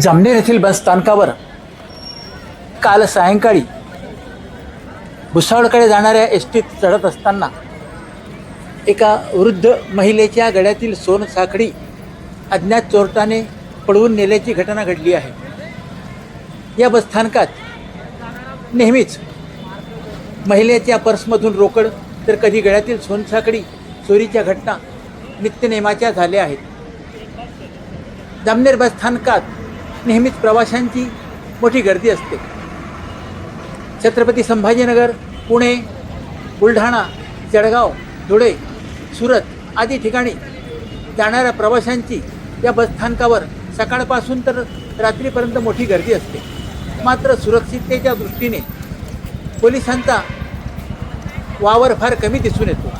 जामनेर येथील बस स्थानकावर काल सायंकाळी भुसावळकडे जाणाऱ्या एस टीत चढत असताना एका वृद्ध महिलेच्या गळ्यातील सोन साखळी अज्ञात चोरटाने पळवून नेल्याची घटना घडली आहे. या बसस्थानकात नेहमीच महिलेच्या पर्समधून रोकड तर कधी गळ्यातील सोनसाखळी चोरीच्या घटना नित्यनेमाच्या झाल्या आहेत. जामनेर बस स्थानकात नेहमीच प्रवाशांची मोठी गर्दी असते. छत्रपती संभाजीनगर पुणे बुलढाणा जळगाव धुळे सुरत आदी ठिकाणी जाणाऱ्या प्रवाशांची या बसस्थानकावर सकाळपासून तर रात्रीपर्यंत मोठी गर्दी असते. मात्र सुरक्षिततेच्या दृष्टीने पोलिसांचा वावर फार कमी दिसून येतो.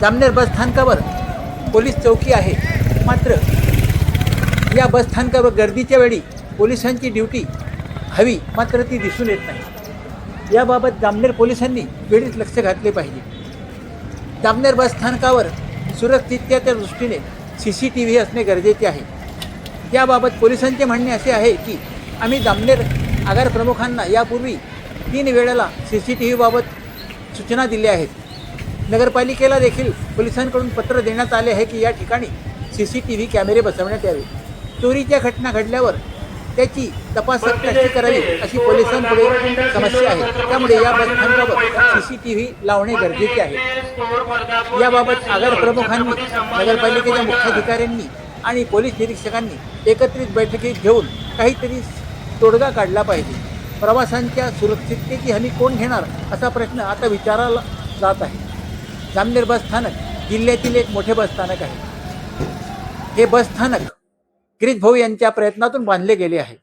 जामनेर बसस्थानकावर पोलीस चौकी आहे. मात्र या बसस्थानकावर गर्दीच्या वेळी पोलिसांची ड्युटी हवी मात्र ती दिसून येत नाही. याबाबत जामनेर पोलिसांनी वेळीच लक्ष घातले पाहिजे. जामनेर बसस्थानकावर सुरक्षिततेच्या दृष्टीने सी सी टी व्ही असणे गरजेचे आहे. याबाबत पोलिसांचे म्हणणे असे आहे की आम्ही जामनेर आगार प्रमुखांना यापूर्वी तीन वेळेला सी सी टी व्हीबाबत सूचना दिल्या आहेत. नगरपालिकेला देखील पोलिसांकडून पत्र देण्यात आले आहे की या ठिकाणी सी सी टी व्ही कॅमेरे बसवण्यात यावे. चोरीच्या घटना घडल्यावर त्याची तपासणी कशी करावी अशी पोलिसांपुढे समस्या आहे. त्यामुळे या बसस्थानकावर सी सी टी व्ही लावणे गरजेचे आहे. याबाबत आगार प्रमुखांनी नगरपालिकेच्या मुख्याधिकाऱ्यांनी आणि पोलीस निरीक्षकांनी एकत्रित बैठकीत घेऊन काहीतरी तोडगा काढला पाहिजे. प्रवाशांच्या सुरक्षिततेची हमी कोण घेणार असा प्रश्न आता विचाराला जात आहे. जामनेर बस स्थानक जिल्ह्यातील एक मोठे बस स्थानक आहे. हे बस स्थानक गिरीश भाऊ यांच्या प्रयत्नातून बांधले गेले आहे.